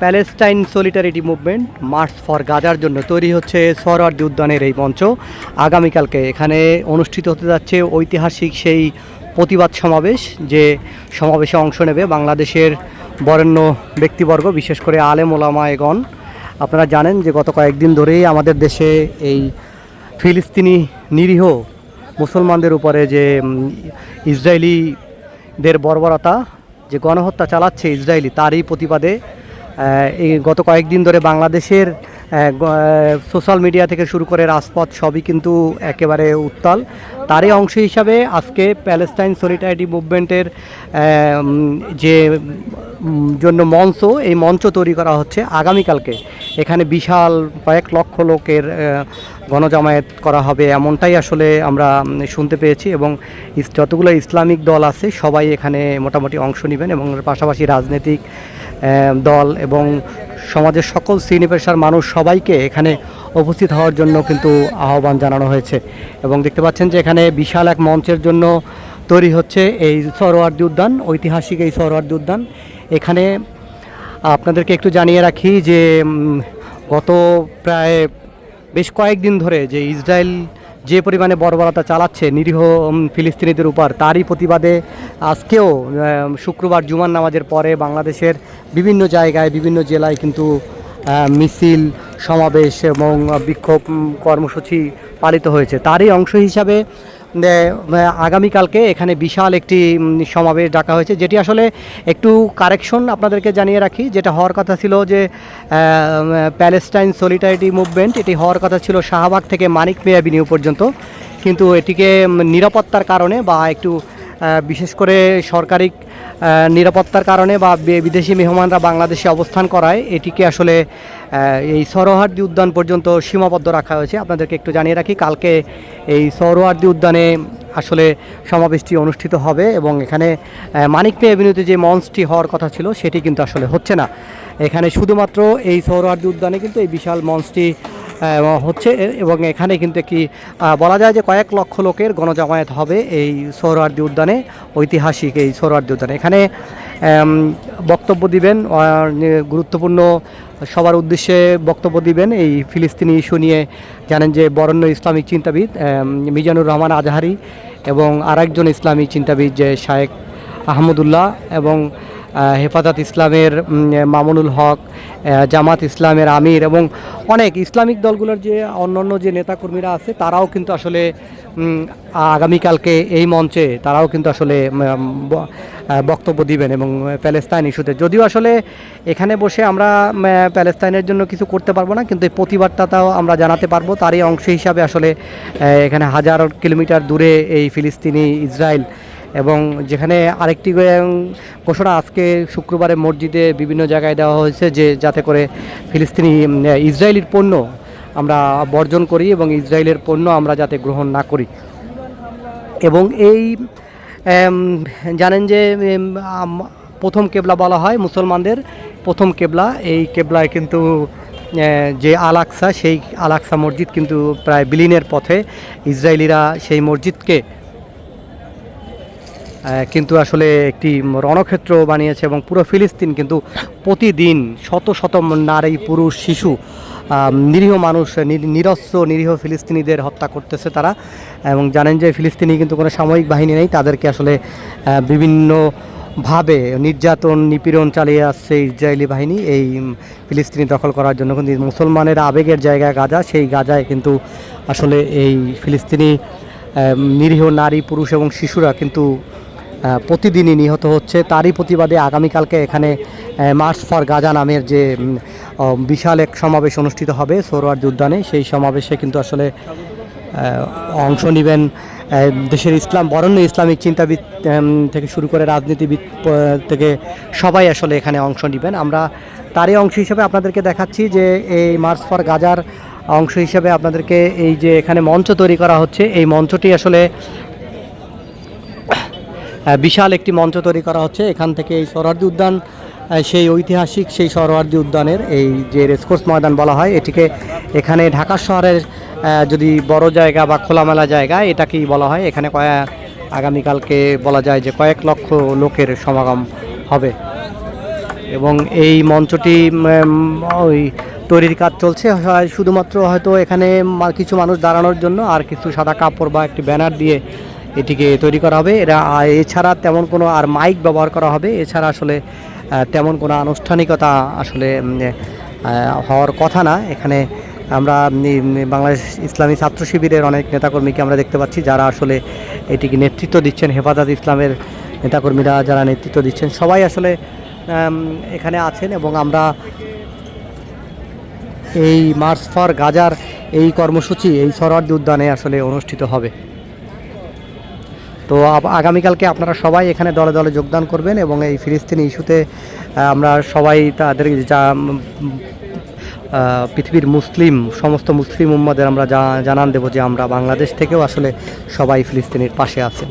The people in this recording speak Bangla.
Palestine solidarity movement, march for গাজার জন্য তৈরি হচ্ছে সরওয়ার্দী উদ্যানের এই মঞ্চ। আগামীকালকে এখানে অনুষ্ঠিত হতে যাচ্ছে ঐতিহাসিক সেই প্রতিবাদ সমাবেশ, যে সমাবেশে অংশ নেবে বাংলাদেশের বরেণ্য ব্যক্তিবর্গ, বিশেষ করে আলেম ওলামায়গণ। আপনারা জানেন যে গত কয়েকদিন ধরেই আমাদের দেশে এই ফিলিস্তিনি নিরীহ মুসলমানদের উপরে যে ইসরায়েলিদের বর্বরতা, যে গণহত্যা চালাচ্ছে ইসরায়েলি, তারই প্রতিবাদে এই গত কয়েকদিন ধরে বাংলাদেশের সোশ্যাল মিডিয়া থেকে শুরু করে রাজপথ সবই কিন্তু একেবারে উত্তাল। তারই অংশ হিসাবে আজকে প্যালেস্টাইন সলিটারিটি মুভমেন্টের যে জন্য মঞ্চ, এই মঞ্চ তৈরি করা হচ্ছে আগামীকালকে। এখানে বিশাল কয়েক লক্ষ লোকের গণজামায়াত করা হবে এমনটাই আসলে আমরা শুনতে পেয়েছি এবং যতগুলো ইসলামিক দল আছে সবাই এখানে মোটামুটি অংশ নেবেন এবং পাশাপাশি রাজনৈতিক দল এবং সমাজের সকল শ্রেণি পেশার মানুষ সবাইকে এখানে উপস্থিত হওয়ার জন্য কিন্তু আহ্বান জানানো হয়েছে। এবং দেখতে পাচ্ছেন যে এখানে বিশাল এক মঞ্চের জন্য তৈরি হচ্ছে এই সরোয়ার্দী উদ্যান, ঐতিহাসিক এই সরোয়ার্দী উদ্যান। এখানে আপনাদেরকে একটু জানিয়ে রাখি যে গত প্রায় বেশ কয়েকদিন ধরে যে ইসরায়েল যে পরিমাণে বর্বরতা চালাচ্ছে নিরীহ ফিলিস্তিনিদের উপর, তারই প্রতিবাদে আজকেও শুক্রবার জুমার নামাজের পরে বাংলাদেশের বিভিন্ন জায়গায়, বিভিন্ন জেলায় কিন্তু মিছিল, সমাবেশ এবং বিক্ষোভ কর্মসূচি পালিত হয়েছে। তারই অংশ হিসাবে আগামীকালকে এখানে বিশাল একটি সমাবেশ ডাকা হয়েছে, যেটি আসলে একটু কারেকশন আপনাদেরকে জানিয়ে রাখি। যেটা হওয়ার কথা ছিল যে প্যালেস্টাইন সলিটারিটি মুভমেন্ট, এটি হওয়ার কথা ছিল শাহবাগ থেকে মানিক মেয়াবিনিউ পর্যন্ত। কিন্তু এটিকে নিরাপত্তার কারণে বা একটু বিশেষ করে সরকারি নিরাপত্তার কারণে বা বিদেশি মেহমানরা বাংলাদেশে অবস্থান করায়, এটিকে আসলে এই সরোহার্দি উদ্যান পর্যন্ত সীমাবদ্ধ রাখা হয়েছে। আপনাদেরকে একটু জানিয়ে রাখি, কালকে এই সরোহার্দি উদ্যানে আসলে সমাবেশটি অনুষ্ঠিত হবে এবং এখানে মানিক পে অ্যাভিনিউতে যে মঞ্চটি হওয়ার কথা ছিল, সেটি কিন্তু আসলে হচ্ছে না। এখানে শুধুমাত্র এই সৌরহার্দি উদ্যানে কিন্তু এই বিশাল মঞ্চটি হচ্ছে, এবং এখানে কিন্তু একটি বলা যায় যে কয়েক লক্ষ লোকের গণজামায়াত হবে এই সৌরহার্দি উদ্যানে, ঐতিহাসিক এই সৌরহার্দি উদ্যানে। এখানে বক্তব্য দিবেন গুরুত্বপূর্ণ সবার উদ্দেশ্যে বক্তব্য দিবেন এই ফিলিস্তিনি ইস্যু নিয়ে। জানেন যে বরেণ্য ইসলামিক চিন্তাবিদ মিজানুর রহমান আজহারি এবং আরেকজন ইসলামী চিন্তাবিদ যে শায়েক আহমদুল্লাহ এবং হেফাজত ইসলামের মামুনুল হক জামাত ইসলামের আমির এবং অনেক ইসলামিক দলগুলোর যে অন্যান্য যে নেতাকর্মীরা আছে, তারাও কিন্তু আসলে আগামীকালকে এই মঞ্চে তারাও কিন্তু আসলে বক্তব্য দিবেন এবং প্যালেস্তাইন ইস্যুতে। যদিও আসলে এখানে বসে আমরা প্যালেস্তাইনের জন্য কিছু করতে পারব না, কিন্তু এই প্রতিবাদটাও আমরা জানাতে পারব। তারই অংশ হিসাবে আসলে এখানে হাজার কিলোমিটার দূরে এই ফিলিস্তিনি, ইসরায়েল এবং যেখানে আরেকটি ঘোষণা আজকে শুক্রবারে মসজিদে বিভিন্ন জায়গায় দেওয়া হয়েছে যে যাতে করে ফিলিস্তিনি ইসরায়েলির পণ্য আমরা বর্জন করি এবং ইসরায়েলের পণ্য আমরা যাতে গ্রহণ না করি। এবং এই জানেন যে প্রথম কেবলা বলা হয় মুসলমানদের, প্রথম কেবলা। এই কেবলায় কিন্তু যে আলাক্সা সেই আলাক্সা মসজিদ কিন্তু প্রায় বিলীনের পথে। ইসরায়েলিরা সেই মসজিদকে কিন্তু আসলে একটি রণক্ষেত্র বানিয়েছে এবং পুরো ফিলিস্তিন কিন্তু প্রতিদিন শত শত নারী পুরুষ শিশু নিরীহ মানুষ নি- নিরস্ত্র নিরীহ ফিলিস্তিনিদের হত্যা করতেছে তারা। এবং জানেন যে ফিলিস্তিনি কিন্তু কোনো সাময়িক বাহিনী নেই তাদেরকে আসলে আহ, বিভিন্নভাবে নির্যাতন নিপীড়ন চালিয়ে আসছে ইসরায়েলি বাহিনী। এই ফিলিস্তিনি দখল করার জন্য কিন্তু মুসলমানের আবেগের জায়গা গাজা। সেই গাজায় কিন্তু আসলে এই ফিলিস্তিনি নিরীহ নারী পুরুষ এবং শিশুরা কিন্তু প্রতিদিনই নিহত হচ্ছে। তারই প্রতিবাদে আগামীকালকে এখানে মার্চ ফর গাজা নামের যে বিশাল এক সমাবেশ অনুষ্ঠিত হবে সৌরওয়ার্দ উদ্যানে সেই সমাবেশে কিন্তু আসলে অংশ নেবেন দেশের ইসলাম, বরণ্য ইসলামিক চিন্তাবিদ থেকে শুরু করে রাজনীতিবিদ থেকে সবাই আসলে এখানে অংশ নেবেন। আমরা তারই অংশ হিসেবে আপনাদেরকে দেখাচ্ছি যে, এই মার্চ ফর গাজার অংশ হিসেবে আপনাদেরকে এই যে এখানে মঞ্চ তৈরি করা হচ্ছে, এই মঞ্চটি আসলে বিশাল একটি মঞ্চ তৈরি করা হচ্ছে। এখান থেকে এই সরোয়ার্দী উদ্যান সেই ঐতিহাসিক সেই সরোয়ার্দী উদ্যানের এই যে রেসকোর্স ময়দান বলা হয়, এটিকে এখানে ঢাকা শহরের যদি বড় জায়গা বা খোলামেলা জায়গা এটাকেই বলা হয়। এখানে কয়েক আগামীকালকে বলা যায় যে কয়েক লক্ষ লোকের সমাগম হবে। এবং এই মঞ্চটি ওই তৈরির কাজ চলছে। শুধুমাত্র হয়তো এখানে কিছু মানুষ দাঁড়ানোর জন্য, আর কিছু সাদা কাপড় বা একটি ব্যানার দিয়ে এটিকে তৈরি করা হবে। এরা এছাড়া তেমন কোনো আর মাইক ব্যবহার করা হবে। এছাড়া আসলে তেমন কোনো আনুষ্ঠানিকতা আসলে হওয়ার কথা না। এখানে আমরা বাংলাদেশ ইসলামী ছাত্র শিবিরের অনেক নেতাকর্মীকে আমরা দেখতে পাচ্ছি, যারা আসলে এটিকে নেতৃত্ব দিচ্ছেন। হেফাজত ইসলামের নেতাকর্মীরা যারা নেতৃত্ব দিচ্ছেন, সবাই আসলে এখানে আছেন এবং আমরা এই মার্চ ফর গাজার এই কর্মসূচি, এই সরওয়ার্দী উদ্যানে আসলে অনুষ্ঠিত হবে। তো আগামীকালকে আপনারা সবাই এখানে দলে দলে যোগদান করবেন এবং এই ফিলিস্তিনি ইস্যুতে আমরা সবাই তাদের যা পৃথিবীর মুসলিম, সমস্ত মুসলিম উম্মাদের আমরা জানান দেব যে আমরা বাংলাদেশ থেকেও আসলে সবাই ফিলিস্তিনির পাশে আছেন।